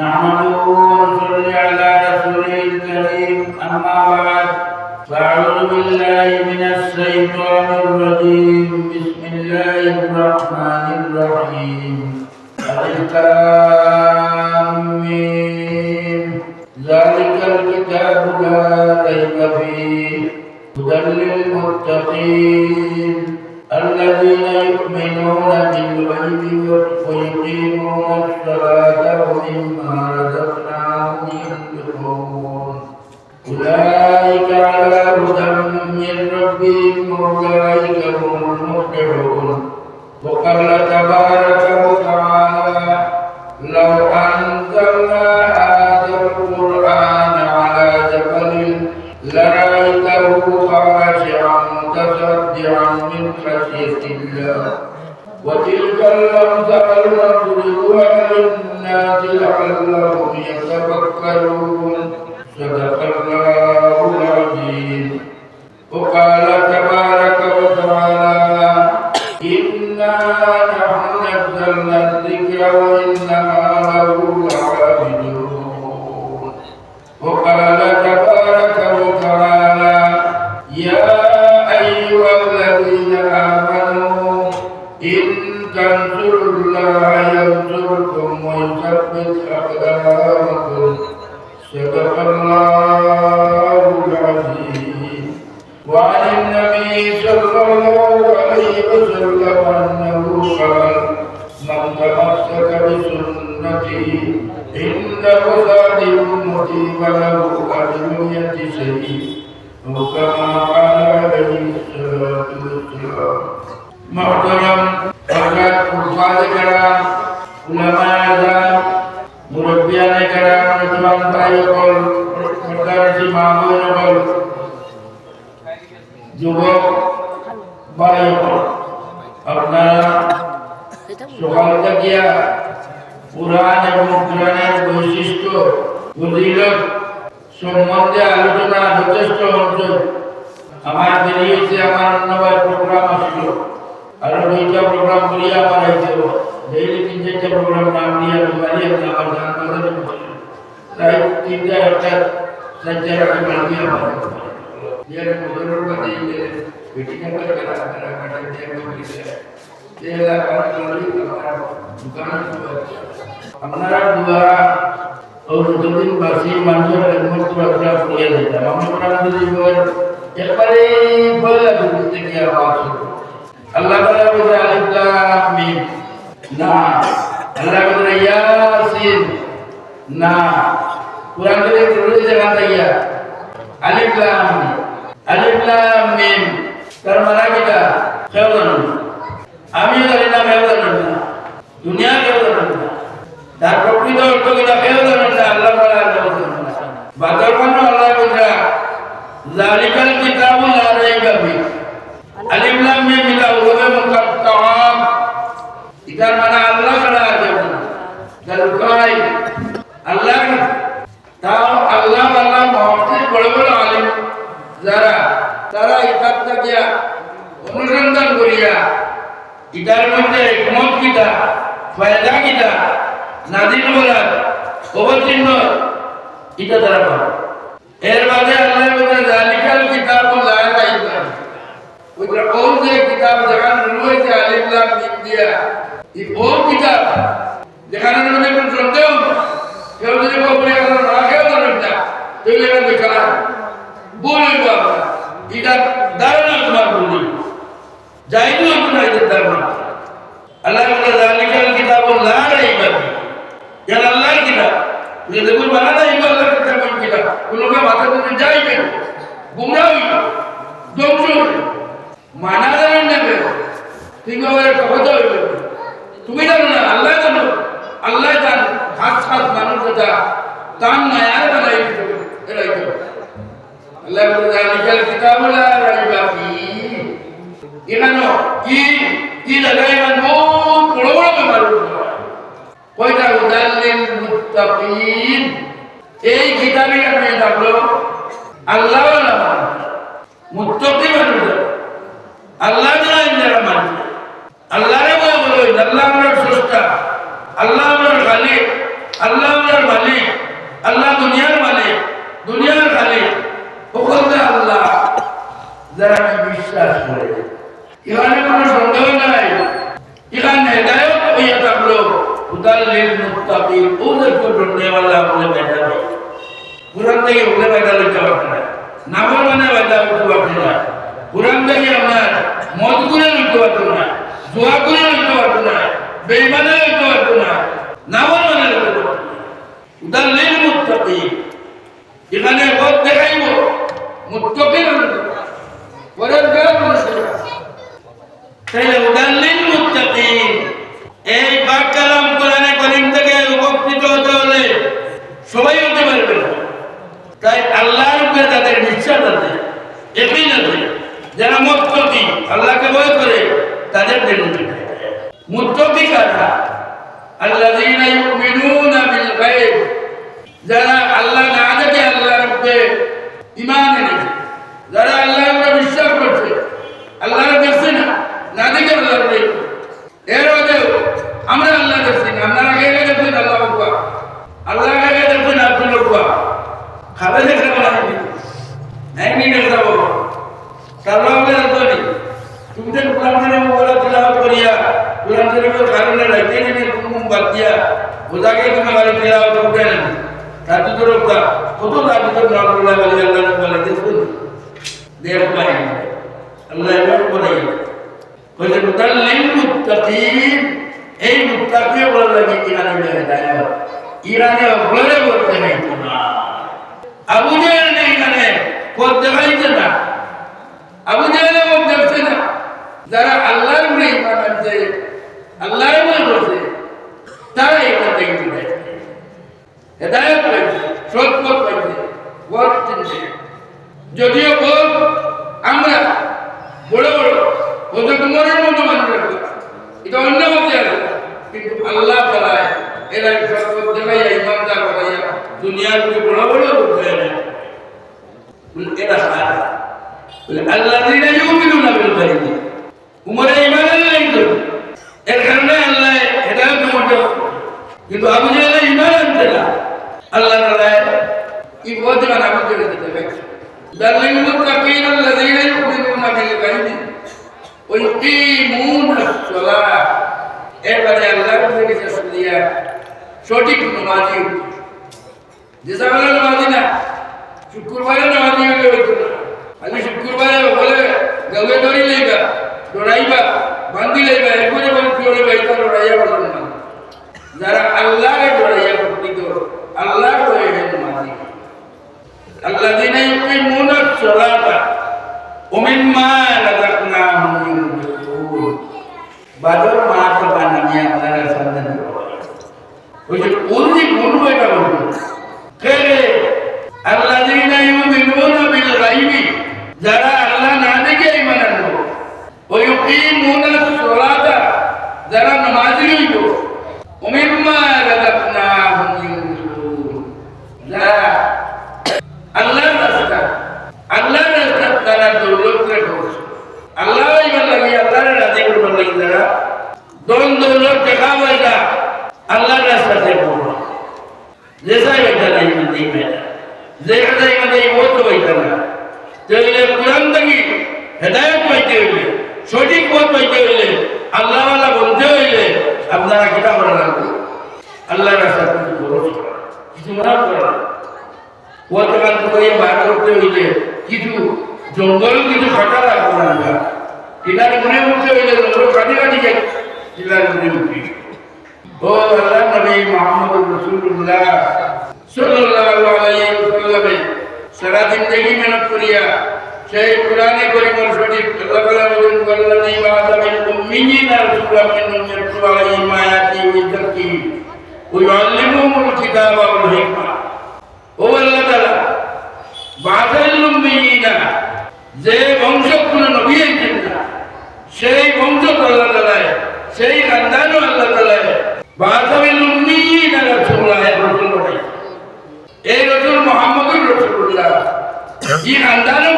نحمده ونصلي على رسوله الكريم أما بعد فأعوذ بالله من الشيطان الرجيم. بسم الله الرحمن الرحيم. ميم. ذلك الكتاب لا ريب فيه هدى للمتقين. الذين يؤمنون بالغيب ويقيمون الصلاة ومما رزقناهم ينفقون أولئك على هدى من ربهم وأولئك هم المفلحون وقال تبارك وتلك الأمثال نضربها للناس لعلهم يتفكرون. صدق الله صدق الله العظيم وعن النبي صلى الله عليه وسلم أنه قال من تمسك بسنتي إن فساد أمتي فله أجر يتسعي وكما قال عليه الصلاة والسلام محترم حضرات الفاظ کرام علماء اعظام مربیان کرام اجمان بھائیوں کو মা বোন যুবক ভাই আপনারা সকাল পুরাণ এবং পুরাণের বৈশিষ্ট্য সম্বন্ধে আলোচনা যথেষ্ট হচ্ছে। আমার দেরি হয়েছে, আমার প্রোগ্রাম আসলো। আরও প্রোগ্রাম করিয়া আমার হয়েছে ডেইলি তিন চারটা প্রোগ্রাম নাম দিয়ে আমি তাই তিনটা বেটি কাটা করা করা কাটা দিয়ে বলি এলা কাটা করি আমার দোকান আপনারা দুয়া ও যতদিন বাসি মানুষের একমাত্র বলে ইয়াসিন। না। কোরআন থেকে রয়ে জায়গা তাইয়া আলিফ লাম আলিফ লাম মিম তার মানে কিটা কেউ জানো না। আমিও জানি না কেউ জানো না দুনিয়া কেউ জানো না তার প্রকৃত অর্থ কিটা কেউ জানো না আল্লাহ বলে আল্লাহ জানো না বাদর বানো আল্লাহ বলে জালিকাল কিতাবু লা রাইবা ফিহি আলিফ লাম মিম মিলা হুরুফে মুকাত্তাআত ইতার মানে আল্লাহ ছাড়া আর কেউ না যার কয় আল্লাহ তাও আল্লাহ আল্লাহ মহব্বত বড় বড় আলিম যারা তারা ইতার থাকিয়া অনুসন্ধান করিয়া ইটার মধ্যে একমত কিতা ফায়দা কিতা নাজিল বলার অবতীর্ণ এটা তারা পাবে এর বাদে আল্লাহ বলে জালিকাল কিতাবু লা রাইবা ওইটা কোন যে কিতাব যেখানে রয়েছে আলিফ, লাম, মিম দিয়া, এই ও কিতাব যেখানে মধ্যে কোনো সন্দেহ নেই। কেউ যদি কবরে এখন রাখেও না না। তাহলে এটা ধারণা। আল্লাহ বলে জালিকাল কিতাবু লা রাইবা ফিহি। ইয়ার আল্লাহর কিতাব যে দেখুন মানা না ইবা আল্লাহর কিতাব কিতাব কোনোকে মাথা দিতে যাইবে গুমরা হইব ধ্বংস হইবে মানা জানেন না কেন? ঠিক হবে একটা কথা হইবে তুমি জানো না, আল্লাহ জানো, আল্লাহ জান, হাত হাত মানুষ কথা তান মায়ার বানাই এরাই তো। আল্লাহ বলে জালিকাল কিতাব লা রাইবা ফিহি এখানে কি কি লাগাই মান বহুত বড় বড় ব্যাপার কয়টা উদাল্লিল মুত্তাকিন? এই কিতাবে আপনি থাকল? আল্লাহ মুক্তি মানুষ আল্লাহ জানাই যারা মানুষ আল্লাহরে বলব আল্লাহ আমার স্রষ্টা। আল্লাহ আমার মালিক আল্লাহ আমার মালিক। আল্লাহ দুনিয়ার মালিক। দুনিয়ার মালিক ওখানে আল্লাহ, যারা বিশ্বাস করে। এখানে কোনো সন্দেহ নাই। এখানে হেদায়ত হইয়া থাকল। উদাল্লিল মুক্তাকিম ওদের জন্য আল্লাহ বলে বেটা নেই কোরআন থেকে বলে বেটা লইতে না নামার মানে বেটা উঠতে পারবে না কোরআন থেকে আপনার মদ করে লিখতে পারবে না জোয়া করে লিখতে পারবে না বেইমানে লিখতে পারবে না নামার মানে লিখতে পারবে উদার নেই মুত্তাকি এখানে পথ দেখাইব মুত্তাকিন পরের গান তাহলে উদাল্লিল মুত্তাকিন এই বাক কালাম কোরআনে করিম থেকে উপকৃত হতে হলে সবাই হতে পারবে না তাই আল্লাহর উপরে তাদের বিশ্বাস আছে একই আছে যারা মুত্তাকি আল্লাহকে ভয় করে তাদের জন্য মুত্তকি কারা আল্লাযীনা ইউমিনুনা বিল গায়ব যারা আল্লাহ না দেখে আল্লাহর উপরে ঈমান এনেছে যারা আল্লাহর উপরে বিশ্বাস করছে আল্লাহর দেখছে না না দেখে আল্লাহর উপরে এর মধ্যেও আমরা আল্লাহ দেখছি না আপনারা আগে আগে দেখছেন আল্লাহ আকবার আল্লাহ আগে আগে দেখছেন আব্দুল আকবার খাবে দেখে বলা হয় নাই নি দেখতে পাবো সাল্লাহ দেখতে তুমি তো কোরআন শরীফ বলা তিলাওয়াত করিয়া কোরআন শরীফের কারণে রাইতে দিনে কুমুম বাদ দিয়া তুমি বাড়ি তিলাওয়াত করতে না তাতে তো রোকা কত তাতে তো না বলা বলি আল্লাহ বলে দেখুন দেখ পাই আল্লাহ এবার বলে কইতে মুতাল্লিল মুত্তাকিন এই মুত্তাকি বলা লাগে ইরানে হেদায়েত ইরানে বলে বলতে নাই না আবু জাহেল নেই এখানে পথ দেখাইছে না আবু জাহেলের মত দেখছে না যারা আল্লাহর উপরে ইমান আনছে আল্লাহর উপরে বসে তারা এখান থেকে চলে হেদায়ত পাইছে সৎ পথ পাইছে পথ চিনছে যদিও পথ আমরা বড় বড় হজরত উমরের মতো মানুষ এটা অন্য মতে আছে কিন্তু আল্লাহ তালায় এরা সৎ পথ দেখাইয়া ইমানদার বানাইয়া দুনিয়ার মধ্যে বড় বড় লোক হয়ে যায় এরা সারা আল্লাযীনা ইউমিনুনা বিল গায়ব উমরে ঈমান আনলেন তো এর কারণে আল্লাহ হেদায়েত করতে কিন্তু আবু জাহেল ঈমান আনতে না আল্লাহ তাআলা কি বলতে না আবু জাহেল দিতে দালিল মুত্তাকিন আল্লাযীনা ইউমিনুনা বিল গায়ব ওয়া ইউকিমুনা আস-সালাহ এবারে আল্লাহর থেকে শুনিয়া সঠিক নামাজি। যে সকালে নামাজি না শুক্রবারে নামাজি হলে হইতো না আমি শুক্রবারে বলে গবে ধরি লইবা ডরাইবা বান্ধি লইবা এরপরে বলছি ওরে বাইতা ডরাইয়া বলেন না। যারা আল্লাহরে ডরাইয়া প্রকৃত আল্লাহ গেল মাঝি আল্লাহ দিনে ইউকিমুনা সলাতা ওমিম্মা রাযাকনাহুম ইউনফিকুন বাদর মাঠ বানানিয়া আপনারা সামনে ওই যে উর্দি বলব এটা বলব কে আল্লাযীনা ইউমিনুনা বিল গায়বি যারা আল্লাহ না দেখে ঈমান আনলো ওই ইউকিমুনা সলাতা, যারা নামাজি হইব। ওমিম্মা রাযাকনাহুম ইউনফিকুন যারা আল্লাহর রাস্তা আল্লাহর রাস্তা তারা দৌলত রেখে। আল্লাহ ইমান লাগি আল্লাহর রাজি করবার লাগি যারা দন আল্লাহ রাস্তা কিছু খরচ করা কিছু মনে করা কান করে বার করতে হইলে কিছু জঙ্গল কিছু কাটা লাগবে না কিনারে মনে উঠতে হইলে জঙ্গল কাটি কাটি যায়। কিনারে মনে উঠি ও আল্লাহ নবী মোহাম্মদ রসুল্লাহ সাল্লাল্লাহু আলাইহি ওয়াসাল্লাম সারা জিন্দেগি মেহনত করিয়া সেই কোরআনে করিমর সঠিক আল্লাহ তাআলা বলেন ওয়াল্লাযী বাআসা মিন উম্মিয়িনা রাসূলাম মিনহুম ইয়াতলু আলাইহিম আয়াতি ওয়া ইউআল্লিমুহুমুল কিতাবা ওয়াল হিকমা ও আল্লাহ তাআলা উম্মিয়িনা যে বংশ কোন নবী সেই বংশ আল্লাহ তাআলা, সেই খানদানও আল্লাহ তাআলা বাআসাল উম্মিয়িনা রাসূলাহ রাসূল বলে এই রসুল মোহাম্মদুর রসুল্লাহ ই খানদানও